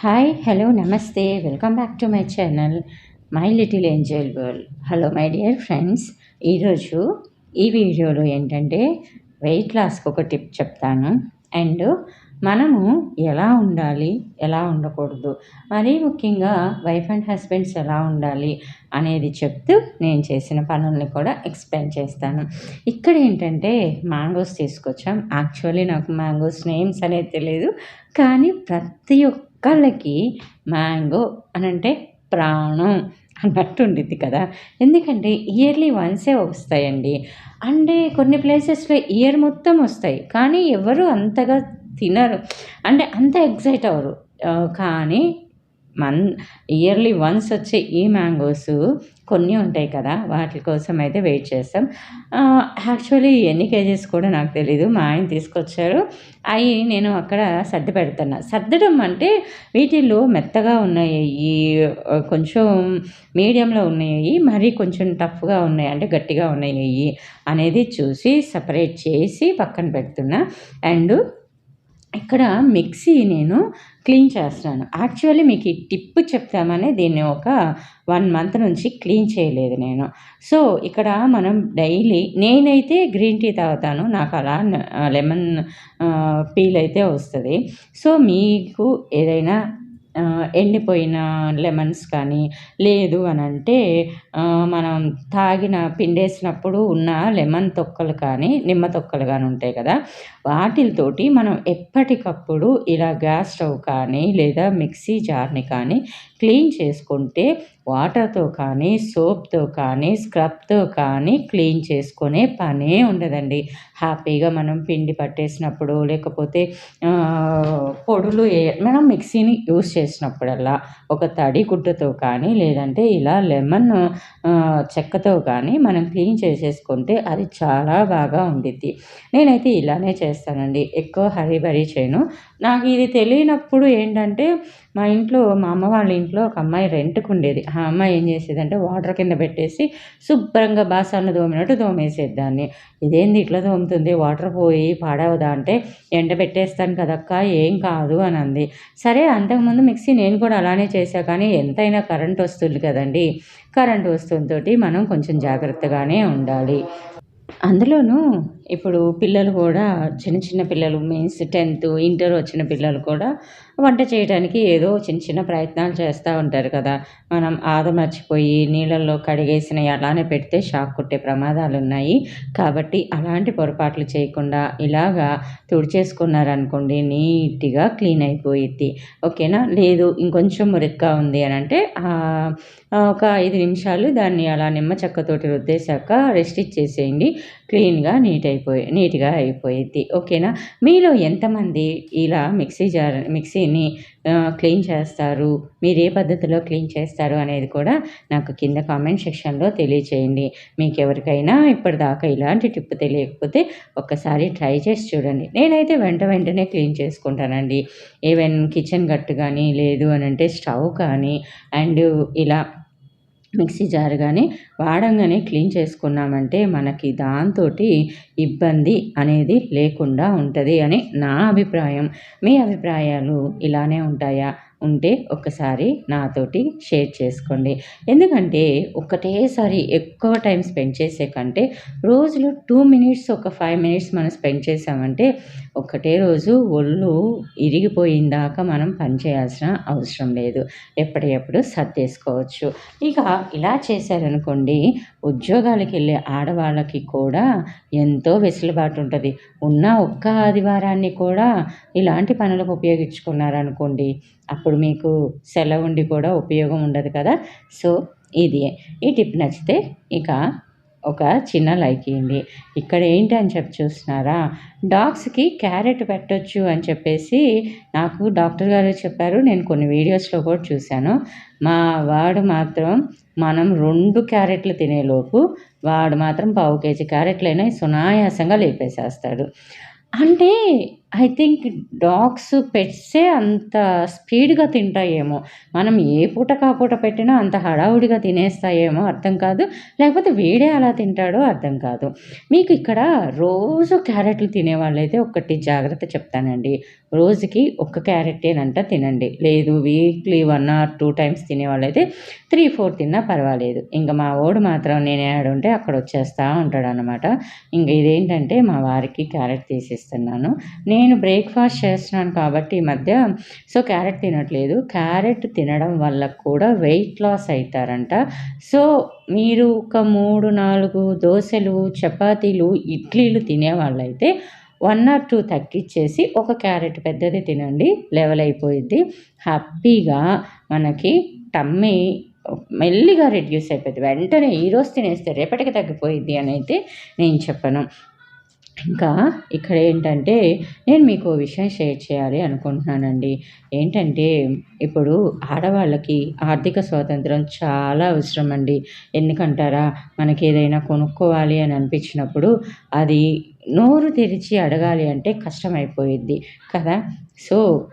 Hi hello నమస్తే welcome back to my channel my little angel world hello my dear friends ఈరోజు ఈ వీడియోలో ఏంటంటే వెయిట్ లాస్కి ఒక టిప్ చెప్తాను. అండ్ మనము ఎలా ఉండాలి ఎలా ఉండకూడదు మరీ ముఖ్యంగా వైఫ్ అండ్ హస్బెండ్స్ ఎలా ఉండాలి అనేది చెప్తూ నేను చేసిన పనుల్ని కూడా ఎక్స్ప్లెయిన్ చేస్తాను. ఇక్కడ ఏంటంటే మ్యాంగోస్ తీసుకొచ్చాం. యాక్చువల్లీ నాకు మ్యాంగోస్ నేమ్స్ అనేది తెలియదు కానీ ప్రతి ఒక్క మొక్కలకి మ్యాంగో అని అంటే ప్రాణం అన్నట్టు ఉండిద్ది కదా. ఎందుకంటే ఇయర్లీ వన్సే వస్తాయండి. అంటే కొన్ని ప్లేసెస్లో ఇయర్ మొత్తం వస్తాయి. కానీ ఎవరు అంతగా తినరు. అంటే అంత ఎగ్జైట్ అవ్వరు. కానీ మన్ ఇయర్లీ వన్స్ వచ్చే ఈ మ్యాంగోస్ కొన్ని ఉంటాయి కదా వాటి కోసం అయితే వెయిట్ చేస్తాం. యాక్చువల్లీ ఎన్ని కేజీస్ కూడా నాకు తెలీదు మా ఆయన తీసుకొచ్చారు. అవి నేను అక్కడ సర్ది పెడుతున్నా. సర్దడం అంటే వీటిల్లో మెత్తగా ఉన్నాయి కొంచెం మీడియంలో ఉన్నాయి మరీ కొంచెం టఫ్గా ఉన్నాయి అంటే గట్టిగా ఉన్నాయి అనేది చూసి సపరేట్ చేసి పక్కన పెడుతున్నా. అండ్ ఇక్కడ మిక్సీ నేను క్లీన్ చేస్తున్నాను. యాక్చువల్లీ మీకు ఈ టిప్ చెప్తామని దీన్ని ఒక వన్ మంత్ నుంచి క్లీన్ చేయలేదు నేను. సో ఇక్కడ మనం డైలీ నేనైతే గ్రీన్ టీ తాగుతాను. నాకు అలా లెమన్ పీల్ అయితే వస్తుంది. సో మీకు ఏదైనా ఎండిపోయిన లెమన్స్ కానీ లేదు అని అంటే మనం తాగిన పిండేసినప్పుడు ఉన్న లెమన్ తొక్కలు కానీ నిమ్మ తొక్కలు కానీ ఉంటాయి కదా వాటితోటి మనం ఎప్పటికప్పుడు ఇలా గ్యాస్ స్టవ్ కానీ లేదా మిక్సీ జార్ని కానీ క్లీన్ చేసుకుంటే వాటర్తో కానీ సోప్తో కానీ స్క్రబ్తో కానీ క్లీన్ చేసుకునే పనే ఉండదండి. హ్యాపీగా మనం పిండి పట్టేసినప్పుడు లేకపోతే పొడులు మనం మిక్సీని యూస్ చేసినప్పుడల్లా ఒక తడి గుడ్డతో కానీ లేదంటే ఇలా లెమన్ చెక్కతో కానీ మనం క్లీన్ చేసేసుకుంటే అది చాలా బాగా ఉండిద్ది. నేనైతే ఇలానే చేస్తానండి. ఎక్కువ హరీ బరీ చేయను. నాకు ఇది తెలియనప్పుడు ఏంటంటే మా ఇంట్లో మా అమ్మ వాళ్ళ ఇంట్లో ఒక అమ్మాయి రెంట్కు ఉండేది ఆ అమ్మాయి ఏం చేసేదంటే వాటర్ కింద పెట్టేసి శుభ్రంగా బాసాలను దోమినట్టు దోమేసేదాన్ని ఇదేంది ఇట్లా దోముతుంది వాటర్ పోయి పాడవదా అంటే ఎండ పెట్టేస్తాను కదక్క ఏం కాదు అని అంది. సరే అంతకుముందు మిక్సీ నేను కూడా అలానే చేసా కానీ ఎంతైనా కరెంట్ వస్తుంది కదండి. కరెంట్ వస్తుంతో మనం కొంచెం జాగ్రత్తగానే ఉండాలి. అందులోనూ ఇప్పుడు పిల్లలు కూడా చిన్న చిన్న పిల్లలు మీన్స్ టెన్త్ ఇంటర్ వచ్చిన పిల్లలు కూడా వంట చేయడానికి ఏదో చిన్న చిన్న ప్రయత్నాలు చేస్తూ ఉంటారు కదా. మనం ఆద మర్చిపోయి నీళ్ళల్లో కడిగేసినవి అలానే పెడితే షాక్ కొట్టే ప్రమాదాలు ఉన్నాయి. కాబట్టి అలాంటి పొరపాట్లు చేయకుండా ఇలాగా తుడిచేసుకున్నారనుకోండి నీట్గా క్లీన్ అయిపోయిద్ది. ఓకేనా? లేదు ఇంకొంచెం మురిగ్గా ఉంది అని అంటే ఒక ఐదు నిమిషాలు దాన్ని అలా నిమ్మ చెక్కతోటి రుద్దేశాక రెస్ట్ ఇచ్చేసేయండి. క్లీన్గా నీట్ అయిపోయి నీట్గా అయిపోయిద్ది. ఓకేనా? మీలో ఎంతమంది ఇలా మిక్సీ జార్ మిక్సీని క్లీన్ చేస్తారు? మీరు ఏ పద్ధతిలో క్లీన్ చేస్తారు అనేది కూడా నాకు కింద కామెంట్ సెక్షన్లో తెలియచేయండి. మీకు ఎవరికైనా ఇప్పటిదాకా ఇలాంటి టిప్ తెలియకపోతే ఒక్కసారి ట్రై చేసి చూడండి. నేనైతే వెంట వెంటనే క్లీన్ చేసుకుంటానండి. ఈవెన్ కిచెన్ గట్టు కానీ లేదు అని అంటే స్టవ్ కానీ అండ్ ఇలా మిక్సీ జార్ కానీ వాడంగానే క్లీన్ చేసుకున్నామంటే మనకి దాంతో ఇబ్బంది అనేది లేకుండా ఉంటుంది అని నా అభిప్రాయం. మీ అభిప్రాయాలు ఇలానే ఉంటాయా? ఉంటే ఒక్కసారి నాతోటి షేర్ చేసుకోండి. ఎందుకంటే ఒకటేసారి ఎక్కువ టైం స్పెండ్ చేసే కంటే రోజులో టూ మినిట్స్ ఒక ఫైవ్ మినిట్స్ మనం స్పెండ్ చేసామంటే ఒకటే రోజు ఒళ్ళు ఇరిగిపోయిందాక మనం పనిచేయాల్సిన అవసరం లేదు. ఎప్పటికప్పుడు సర్దేసుకోవచ్చు. ఇక ఇలా చేశారనుకోండి ఉద్యోగాలకు వెళ్ళే ఆడవాళ్ళకి కూడా ఎంతో వెసులుబాటు ఉంటుంది. ఉన్న ఒక్క ఆదివారాన్ని కూడా ఇలాంటి పనులకు ఉపయోగించుకున్నారనుకోండి అప్పుడు మీకు సెలవు ఉండి కూడా ఉపయోగం ఉండదు కదా. సో ఇది. ఈ టిప్ నచ్చితే ఇక ఒక చిన్న లైక్ ఇవ్వండి ఇక్కడ ఏంటి అని చెప్పి చూస్తున్నారా? డాగ్స్కి క్యారెట్ పెట్టొచ్చు అని చెప్పేసి నాకు డాక్టర్ గారు చెప్పారు. నేను కొన్ని వీడియోస్లో కూడా చూశాను. మా వాడు మాత్రం మనం రెండు క్యారెట్లు తినేలోపు వాడు మాత్రం పావు కేజీ క్యారెట్లైనా సునాయాసంగా లేపేసేస్తాడు. అంటే ఐ థింక్ డాగ్స్ పెట్సే అంత స్పీడ్గా తింటాయేమో. మనం ఏ పూట కాపూట పెట్టినా అంత హడావుడిగా తినేస్తాయేమో అర్థం కాదు. లేకపోతే వీడే అలా తింటాడో అర్థం కాదు. మీకు ఇక్కడ రోజు క్యారెట్లు తినేవాళ్ళైతే ఒకటి జాగ్రత్త చెప్తానండి. రోజుకి ఒక్క క్యారెట్టేనంట తినండి. లేదు weekly one or two times తినేవాళ్ళైతే three four తిన్నా పర్వాలేదు. ఇంకా మా ఓడు మాత్రం నేను ఏడుంటే అక్కడ వచ్చేస్తూ ఉంటాడు అనమాట ఇంక ఇదేంటంటే మా వారికి క్యారెట్ తీసిస్తున్నాను. నేను బ్రేక్ఫాస్ట్ చేస్తున్నాను కాబట్టి ఈ మధ్య సో క్యారెట్ తినట్లేదు. క్యారెట్ తినడం వల్ల కూడా వెయిట్ లాస్ అవుతారంట సో మీరు ఒక మూడు నాలుగు దోశలు చపాతీలు ఇడ్లీలు తినేవాళ్ళైతే వన్ ఆర్ టూ తగ్గించేసి ఒక క్యారెట్ పెద్దది తినండి. లెవెల్ అయిపోయింది హ్యాపీగా మనకి టమ్మీ మెల్లిగా రెడ్యూస్ అయిపోయింది వెంటనే ఈరోజు తినేస్తే రేపటికి తగ్గిపోయింది అని అయితే నేను చెప్పను. ఇంకా ఇక్కడ ఏంటంటే నేను మీకు విషయం షేర్ చేయాలి అనుకుంటున్నానండి. ఏంటంటే ఇప్పుడు ఆడవాళ్ళకి ఆర్థిక స్వాతంత్రం చాలా అవసరం అండి ఎందుకంటారా? మనకి ఏదైనా కొనుక్కోవాలి అని అనిపించినప్పుడు అది నోరు తెరిచి అడగాలి అంటే కష్టమైపోయిద్ది కదా? సో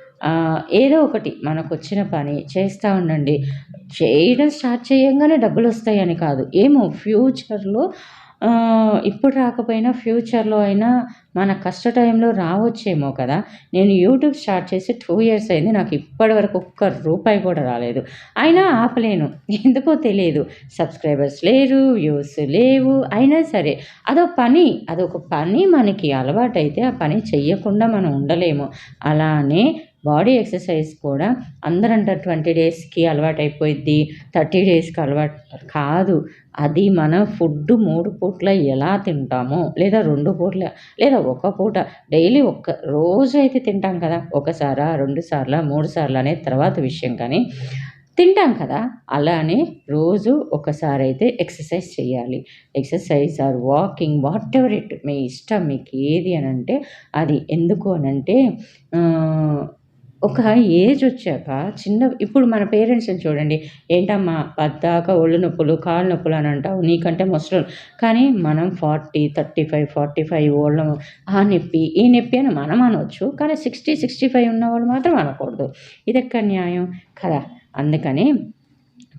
ఏదో ఒకటి మనకు వచ్చిన పని చేస్తూ ఉండండి. చేయడం స్టార్ట్ చేయంగానే డబ్బులు వస్తాయని కాదు. ఏమో ఫ్యూచర్లో ఇప్పుడు రాకపోయినా ఫ్యూచర్లో అయినా మన కష్ట టైంలో రావచ్చేమో కదా. నేను యూట్యూబ్ స్టార్ట్ చేసి టూ ఇయర్స్ అయింది. నాకు ఇప్పటి వరకు ఒక్క రూపాయి కూడా రాలేదు. అయినా ఆపలేను. ఎందుకో తెలియదు. సబ్స్క్రైబర్స్ లేరు వ్యూస్ లేవు. అయినా సరే అదో పని అదొక పని మనకి అలవాటైతే ఆ పని చెయ్యకుండా మనం ఉండలేము. అలానే బాడీ ఎక్సర్సైజ్ కూడా అందరంటారు ట్వంటీ డేస్కి అలవాటైపోయిద్ది థర్టీ డేస్కి అలవాటు కాదు. అది మన ఫుడ్ మూడు పూట్ల ఎలా తింటామో లేదా రెండు పూట్ల లేదా ఒక పూట డైలీ ఒక్క రోజు అయితే తింటాం కదా. ఒకసారా రెండు సార్లు మూడు సార్లు అనే తర్వాత విషయం కానీ తింటాం కదా. అలానే రోజు ఒకసారి అయితే ఎక్సర్సైజ్ చేయాలి exercise or walking whatever it మీ ఇష్టం మీకు ఏది అని అంటే అది. ఎందుకు అనంటే ఒక ఏజ్ వచ్చాక చిన్న ఇప్పుడు మన పేరెంట్స్ని చూడండి. ఏంటమ్మా పద్దాక ఒళ్ళు నొప్పులు కాళ్ళు నొప్పులు అని అంటావు. నీకంటే ముసలు కానీ మనం forty thirty five forty five ఓళ్ళ ఆ నొప్పి ఈ నొప్పి అని మనం అనవచ్చు కానీ సిక్స్టీ సిక్స్టీ ఫైవ్ ఉన్న వాళ్ళు మాత్రం అనకూడదు. ఇది ఎక్కడ న్యాయం? కదా అందుకని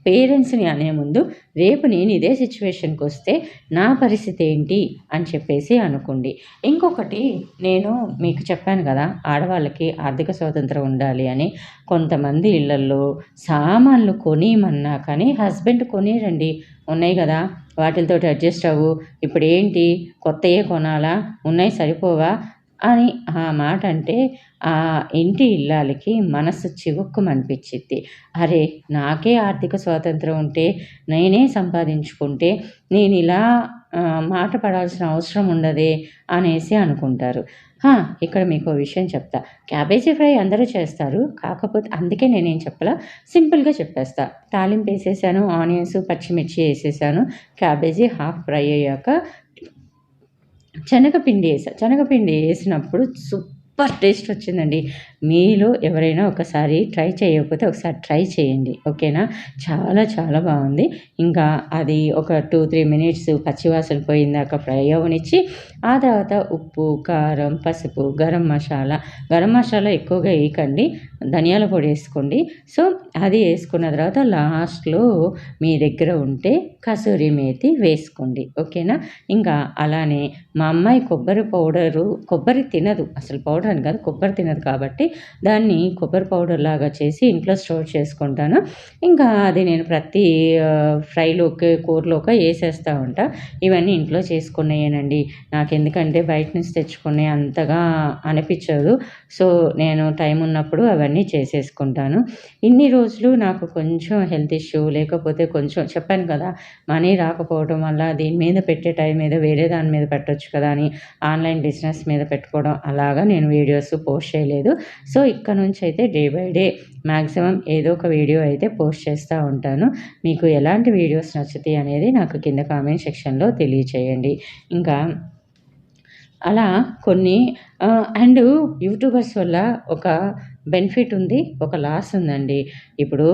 పేరెంట్స్ని అనే ముందు రేపు నేను ఇదే సిచ్యువేషన్కి వస్తే నా పరిస్థితి ఏంటి అని చెప్పేసి అనుకోండి. ఇంకొకటి నేను మీకు చెప్పాను కదా ఆడవాళ్ళకి ఆర్థిక స్వాతంత్రం ఉండాలి అని. కొంతమంది ఇళ్ళల్లో సామాన్లు కొనిమన్నా కానీ హస్బెండ్ కొనిరండి. ఉన్నాయి కదా వాటితోటి అడ్జస్ట్ అవ్వు. ఇప్పుడు ఏంటి? కొత్తయే కొనాలా? ఉన్నాయి సరిపోవా? అని ఆ మాట అంటే ఆ ఇంటి ఇల్లాలకి మనసు చివుక్కుమనిపించింది అరే నాకే ఆర్థిక స్వాతంత్రం ఉంటే నేనే సంపాదించుకుంటే నేను ఇలా మాట పడాల్సిన అవసరం ఉండదే అనేసి అనుకుంటారు. ఇక్కడ మీకు విషయం చెప్తా. క్యాబేజీ ఫ్రై అందరూ చేస్తారు కాకపోతే అందుకే నేనేం చెప్పలా. సింపుల్గా చెప్పేస్తా. తాలింపు వేసేసాను ఆనియన్స్ పచ్చిమిర్చి వేసేసాను క్యాబేజీ హాఫ్ ఫ్రై అయ్యాక శనగపిండి వేసా. శనగపిండి వేసినప్పుడు సూపర్ టేస్ట్ వచ్చిందండి. మీలో ఎవరైనా ఒకసారి ట్రై చేయకపోతే ఒకసారి ట్రై చేయండి. ఓకేనా? చాలా చాలా బాగుంది. ఇంకా అది ఒక టూ త్రీ మినిట్స్ పచ్చివాసన పోయిందాక ఫ్రై అవనిచ్చి ఆ తర్వాత ఉప్పు కారం పసుపు గరం మసాలా. గరం మసాలా ఎక్కువగా వేయకండి. ధనియాల పొడి వేసుకోండి. సో అది వేసుకున్న తర్వాత లాస్ట్లో మీ దగ్గర ఉంటే కసూరి మేతి వేసుకోండి. ఓకేనా? ఇంకా అలానే మా అమ్మాయి కొబ్బరి పౌడరు కొబ్బరి తినదు. అసలు పౌడర్ అని కాదు కొబ్బరి తినదు కాబట్టి దాన్ని కొబ్బరి పౌడర్ లాగా చేసి ఇంట్లో స్టోర్ చేసుకుంటాను. ఇంకా అది నేను ప్రతి ఫ్రైలోకి కూరలోకి వేసేస్తూ ఉంటా. ఇవన్నీ ఇంట్లో చేసుకున్నాయేనండి నాకు ఎందుకంటే బయట నుంచి తెచ్చుకునే అంతగా అనిపించదు. సో నేను టైం ఉన్నప్పుడు అవన్నీ చేసేసుకుంటాను. ఇన్ని రోజులు నాకు కొంచెం హెల్త్ ఇష్యూ లేకపోతే కొంచెం చెప్పాను కదా మనీ రాకపోవడం వల్ల దీని మీద పెట్టే టైం మీద వేరే దాని మీద పెట్టచ్చు కదా అని ఆన్లైన్ బిజినెస్ మీద పెట్టుకోవడం అలాగా నేను వీడియోస్ పోస్ట్ చేయలేదు. సో ఇక్కడ నుంచి అయితే డే బై డే మ్యాక్సిమం ఏదో ఒక వీడియో అయితే పోస్ట్ చేస్తూ ఉంటాను. మీకు ఎలాంటి వీడియోస్ నచ్చుతాయి అనేది నాకు కింద కామెంట్ సెక్షన్లో తెలియచేయండి. ఇంకా అలా కొన్ని అండ్ యూట్యూబర్స్ వల్ల ఒక బెనిఫిట్ ఉంది ఒక లాస్ ఉందండి. ఇప్పుడు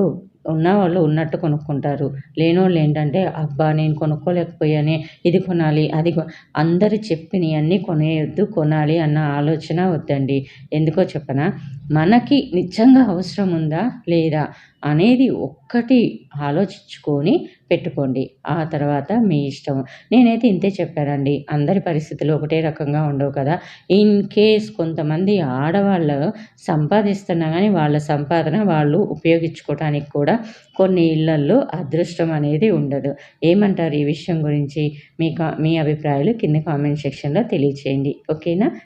ఉన్నవాళ్ళు ఉన్నట్టు కొనుక్కుంటారు. లేనోళ్ళు ఏంటంటే అబ్బా నేను కొనుక్కోలేకపోయానే ఇది కొనాలి అది కొ చెప్పినవి అన్నీ కొనేయొద్దు కొనాలి అన్న ఆలోచన వద్దండి. ఎందుకో చెప్పనా మనకి నిజంగా అవసరం ఉందా లేదా? అనేది ఒక్కటి ఆలోచించుకొని పెట్టుకోండి. ఆ తర్వాత మీ ఇష్టం. నేనైతే ఇంతే చెప్పానండి. అందరి పరిస్థితులు ఒకటే రకంగా ఉండవు కదా. ఇన్ కేస్ కొంతమంది ఆడవాళ్ళు సంపాదిస్తున్నా కానీ వాళ్ళ సంపాదన వాళ్ళు ఉపయోగించుకోవడానికి కూడా కొన్ని ఇళ్ళల్లో అదృష్టం అనేది ఉండదు. ఏమంటారు ఈ విషయం గురించి? మీ కా మీ అభిప్రాయాలు కింద కామెంట్ సెక్షన్లో తెలియచేయండి. ఓకేనా?